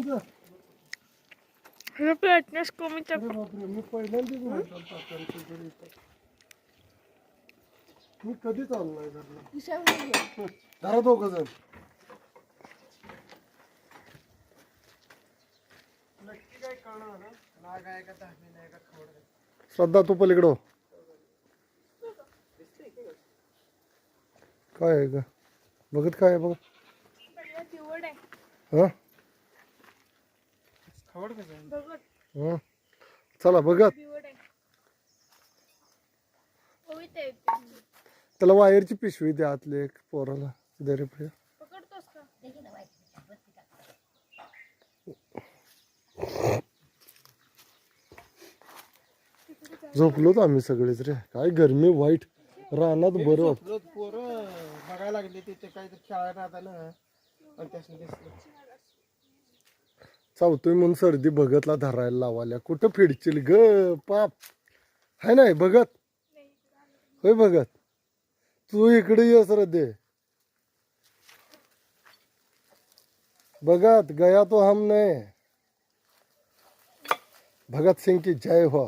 घर हे फिटनेस कमीच्या अरे बापरे मी पहिल्यांदाच म्हणतो तात्यांचं घर आहे. मी कधीच आलो नाही घरला धरा दोघं जण श्रद्धा तू पलीकडं हो. काय आहे का बघत काय आहे बघ. चिवड आहे हा? बघत चला बघत. चिवड आहे ते त्याला वायरची पिशवी द्या आतली एक पोराला. दरे प्रिया. पकडतोस का झोपलोत आम्ही सगळेच रे. काय गरमी वाईट. रानात बरं वाटतं. पोरं बघायला लागली तिथे काहीतरी खेळायला आता ना आणि त्यासनी दिसलं. चावतोय म्हणून सर्दी भगतला धरायला लावाल्या कुठं फिडशील ग? पाप. हाय नाही भगत? होय भगत? तू इकडे ये श्रद्धे. भगत गया तो हम नहीं भगत सिंह की जय हो.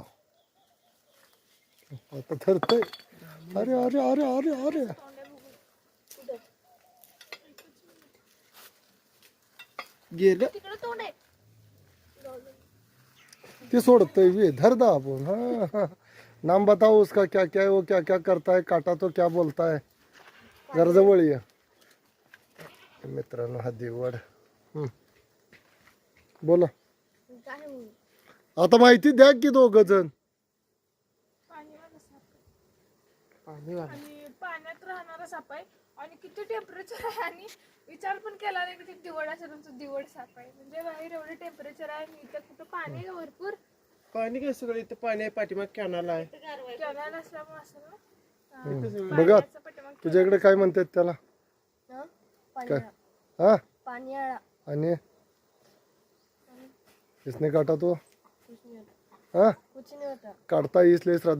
आता धरतोय. अरे अरे अरे अरे अरे गेलं ते सोडतोय वे धर दा आपण हाँ नाम बताओ उसका क्या क्या है वो क्या क्या करता है काटा तो क्या बोलता है जरा जवळ ये मित्रांनो हा देवड. बोला आता माहिती द्या की दोघ जण पाणी वाला. आणि पाण्यात राहणारा साप आहे आणि किती टेम्परेचर आहे आणि विचार पण केला नाही की ते दिवड असेल तुमचं दिवड साप आहे म्हणजे बाहेर एवढं टेम्परेचर आहे आणि इथं कुठं पाणी आहे भरपूर? पाणी काय सगळं इथं पाणी आहे पाठीमाग कॅनल आहे. कॅनल असल्यामुळे असेल ना? बघा पाण्याचं पाठीमागे तुझ्याकडे काय म्हणतात त्याला? काय? हा? पाण्याळा आणि? इसने काटा तो? हाँ? कुछ नहीं होता.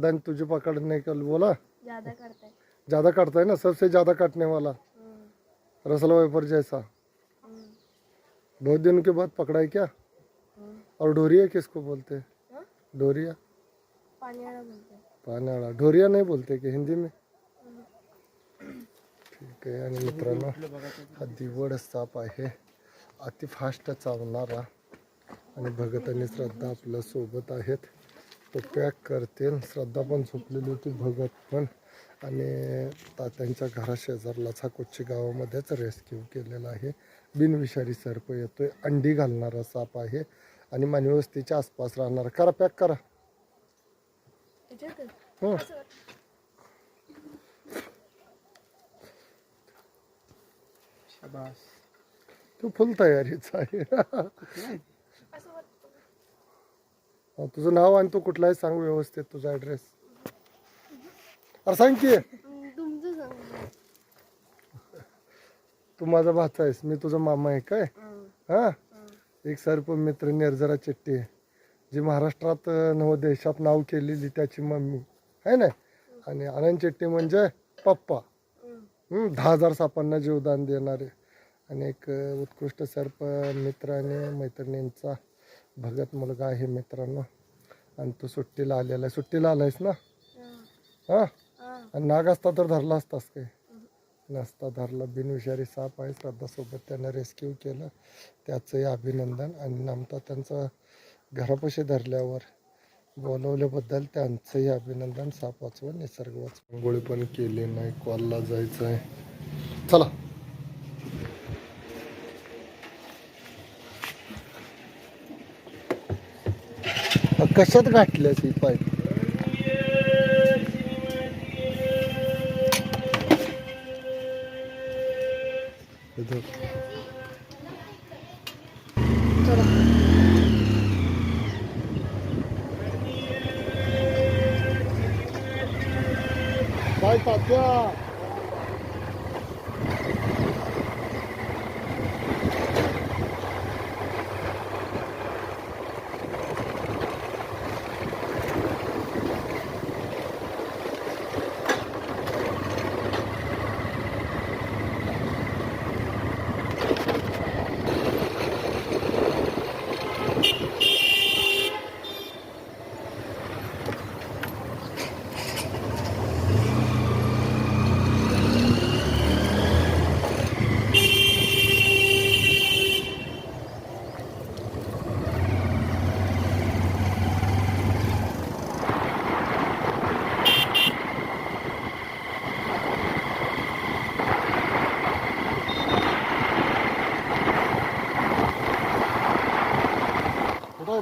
ने तुझे पकड़ने का बोला. ज़्यादा करता है। ज़्यादा काटता है ना सबसे ज़्यादा काटने वाला। रसला वेपर जैसा। बहुत दिनों के बाद पकड़ा है क्या? और डोरिया किसको बोलते हैं? हाँ? बोलते हैं। पाण्याळा डोरिया नाही बोलते की हिंदी में? ठीक आहे आणि मित्रांनो हा दिवड साप आहे। अति फास्ट चावणारा आणि भगत आणि श्रद्धा आपल्या सोबत आहेत. तो पॅक करते श्रद्धा पण झोपलेली होती भगत पण. आणि तात्यांच्या घरा शेजारलाच हा कोच्ची गावामध्येच रेस्क्यू केलेला आहे. बिनविषारी सर्प येतोय. अंडी घालणारा साप आहे. आणि मानवी वस्तीच्या आसपास राहणारा. करा पॅक करा. हो. शाबास. तू फुल तयारीच आहे? तुझं नाव आणि तू कुठला आहे सांग व्यवस्थित तुझा ऍड्रेस अरे सांग की. तू माझा भाचा आहेस मी तुझा मामा आहे काय? हा. एक सर्प मित्र निर्जरा चिट्टी आहे जी महाराष्ट्रात नव देशात नाव केलेली त्याची मम्मी. आहे ना? आणि आनंद चिट्टी म्हणजे पप्पा. दहा हजार सापांना जीवदान देणारे. आणि एक उत्कृष्ट सर्प मित्र आणि मैत्रिणींचा भगत मुलगा आहे मित्रांनो. आणि तू सुट्टीला आलेला आहे. सुट्टीला आलायस ना? हा. आणि नाग असता तर धरला असतास काय? नसता धरला. बिनविषारी साप आहे. श्रद्धासोबत त्यानं रेस्क्यू केलं. त्याचंही अभिनंदन. आणि नमता त्यांचं घरापाशी धरल्यावर बोलवल्याबद्दल त्यांचंही अभिनंदन. साप वाचवून निसर्ग वाचवून. आंघोळी पण केली नाही. कॉलला जायचं आहे चला. कशात घातलं ती पाईप पाय पात्या.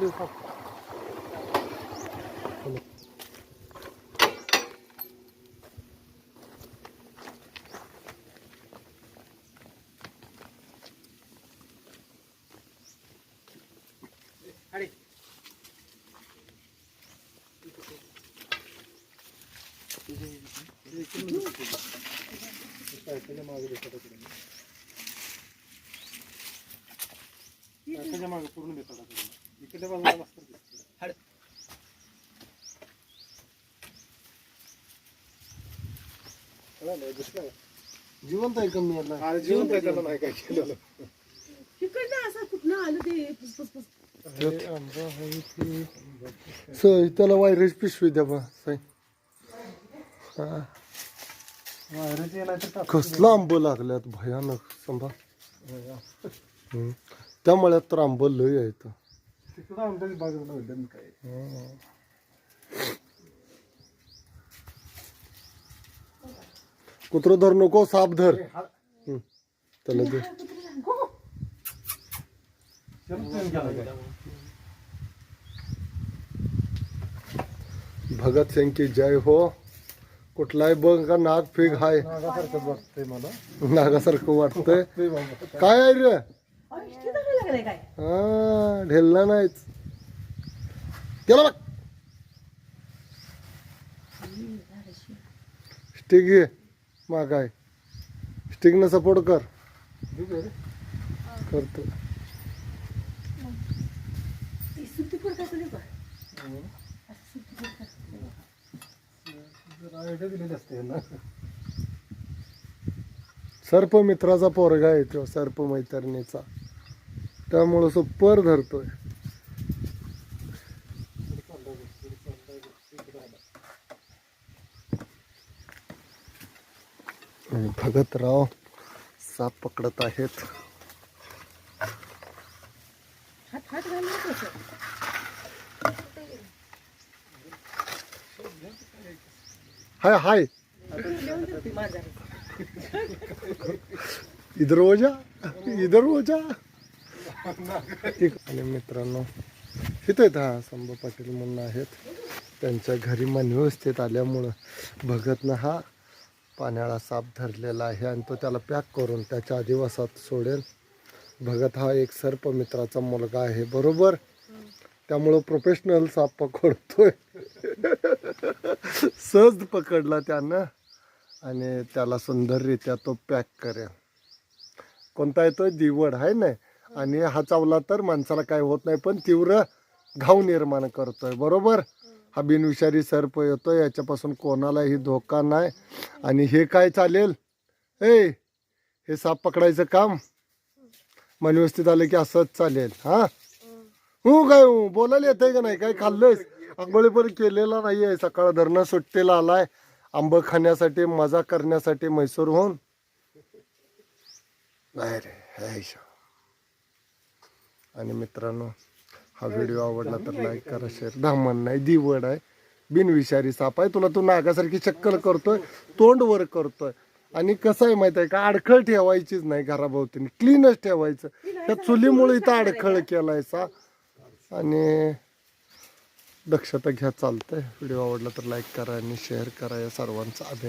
इथं. काय तात्या गाडी थांब. त्याच्या मागे पूर्ण बेताडा जिवंत आहे कमी याला. काय त्याला नाही काय केलेलं. तिकडनं असं कुठनं आलं ते? फुसफुस सई त्याला वायरस पिशवी द्या बा सई. हा. कसलं आंब लागल्यात भयानक संभा हम्म. त्या मळ्यात तर आंब लय आहेत. कुत्र धर। नको साप धर. त्याला भगत सिंग की जय हो। कुठलाही बघ का नाग फिग हाय। नागासारखं वाटतंय मला नागासारखं वाटतंय काय आहे रे? काय? हा ढेलला नाहीच गेला बघ. स्टिक घे. मागाय. स्टिकनं सपोर्ट कर. करतो. सर्प मित्राचा पोरगा आहे तो सर्प मैत्रिणीचा. त्यामुळं सुपर धरतोय. आणि भगतराव साप पकडत आहेत. हाय हाय. इधर हो जा इधर हो जा. आणि मित्रांनो इथं आहेत हा संभ पाटील म्हणून आहेत. त्यांच्या घरी मन व्यवस्थित आल्यामुळं भगतनं हा पाण्याळा साप धरलेला आहे आणि तो त्याला पॅक करून त्याच्या आदिवासात सोडेल. भगत हा एक सर्प मित्राचा मुलगा आहे बरोबर? त्यामुळं प्रोफेशनल साप पकडतोय. सहज पकडला त्यानं आणि त्याला सुंदररित्या तो पॅक करेल. कोणता येतो दिवड आहे ना आणि हा चावला तर माणसाला काय होत नाही पण तीव्र घाव निर्माण करतोय बरोबर? हा बिनविषारी सर्प येतो याच्यापासून कोणालाही धोका नाही. आणि हे काय चालेल? ए हे साप पकडायचं काम? मन व्यवस्थित आलं की असंच चालेल हा? हो काय हो? बोलायला येतंय का नाही? काय खाल्लंयस? आंघोळी पण केलेला नाही आहे सकाळ धरणं सुट्टीला आलाय. आंब खाण्यासाठी मजा करण्यासाठी म्हैसूरहून नाही रे हाय आणि मित्रांनो हा व्हिडिओ आवडला तर लाईक करा शेअर धामण नाही दिवड आहे. बिनविषारी साप आहे. तुला तू नागासारखी चक्कर करतोय तोंड वर करतोय. आणि कसं आहे माहीत आहे का? अडखळ ठेवायचीच नाही घराभोवतीने. क्लीनच ठेवायचं. त्या चुलीमुळे इथं अडखळ केलाय सा. आणि दक्षता घ्या चालतंय. व्हिडिओ आवडला तर लाईक करा आणि शेअर करा. या सर्वांचा अभिनंदन.